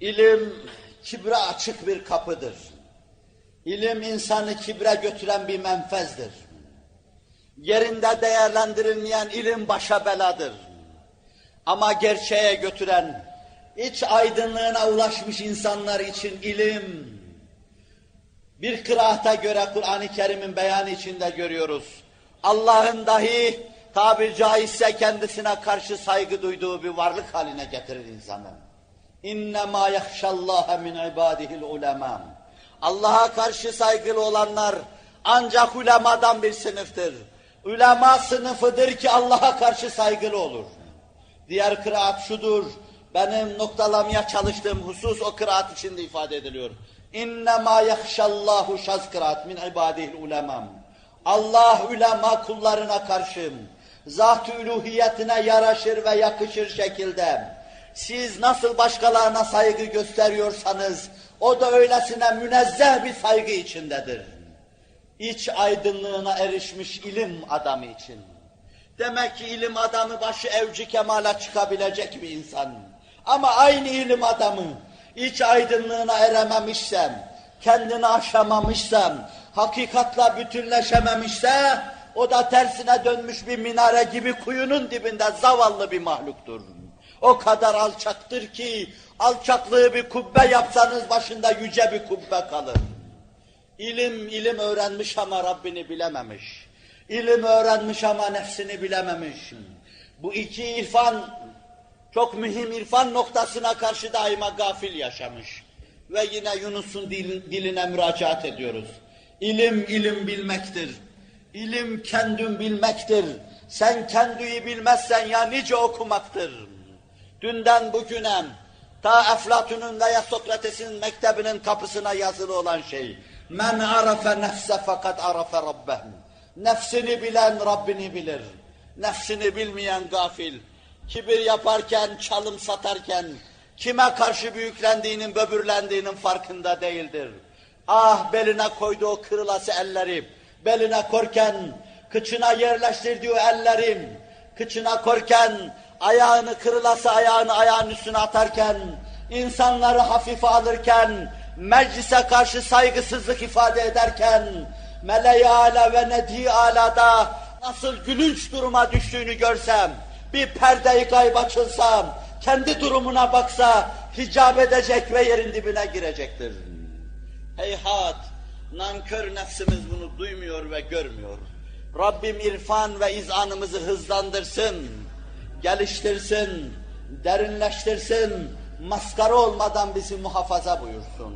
İlim kibre açık bir kapıdır. İlim insanı kibre götüren bir menfezdir. Yerinde değerlendirilmeyen ilim başa beladır. Ama gerçeğe götüren, iç aydınlığına ulaşmış insanlar için ilim, bir kıraata göre Kur'an-ı Kerim'in beyanı içinde görüyoruz. Allah'ın dahi tabir caizse kendisine karşı saygı duyduğu bir varlık haline getirir insanı. İnnemâ yahşallâhe min ibâdihil ulemâ. Allah'a karşı saygılı olanlar ancak ulemadan bir sınıftır. Ulema sınıfıdır ki Allah'a karşı saygılı olur. Diğer kıraat şudur, benim noktalamaya çalıştığım husus o kıraat içinde ifade ediliyor. İnnemâ yahşallâhu şaz kıraat min ibâdihil ulemâm. Allah ulema kullarına karşı zat-ı yaraşır ve yakışır şekilde siz nasıl başkalarına saygı gösteriyorsanız o da öylesine münezzeh bir saygı içindedir. İç aydınlığına erişmiş ilim adamı için. Demek ki ilim adamı başı evci kemala çıkabilecek bir insan. Ama aynı ilim adamı iç aydınlığına erememişsem, kendini aşamamışsam, hakikatla bütünleşememişse, o da tersine dönmüş bir minare gibi kuyunun dibinde zavallı bir mahluktur. O kadar alçaktır ki, alçaklığı bir kubbe yapsanız başında yüce bir kubbe kalır. İlim, ilim öğrenmiş ama Rabbini bilememiş. İlim öğrenmiş ama nefsini bilememiş. Bu iki irfan, çok mühim irfan noktasına karşı daima gafil yaşamış. Ve yine Yunus'un dil, diline müracaat ediyoruz. İlim, ilim bilmektir. İlim kendin bilmektir. Sen kendiyi bilmezsen ya nice okumaktır. Dünden bugüne, ta Eflatun'un veya Sokrates'in mektebinin kapısına yazılı olan şey. Men arafe nefse fakat arafe rabbeh. Nefsini bilen Rabbini bilir. Nefsini bilmeyen gafil. Kibir yaparken, çalım satarken, kime karşı büyüklendiğinin, böbürlendiğinin farkında değildir. Ah beline koyduğu kırılası elleri, beline korken, kıçına yerleştirdiği ellerim, kıçına korken, ayağını kırılası ayağını ayağın üstüne atarken, insanları hafife alırken, meclise karşı saygısızlık ifade ederken, meleği ala ve nedhi alada nasıl gülünç duruma düştüğünü görsem, bir perdeyi gayb açılsam, kendi durumuna baksa, hicap edecek ve yerin dibine girecektir. Heyhat, nankör nefsimiz bunu duymuyor ve görmüyor. Rabbim irfan ve izanımızı hızlandırsın, geliştirsin, derinleştirsin, maskara olmadan bizi muhafaza buyursun.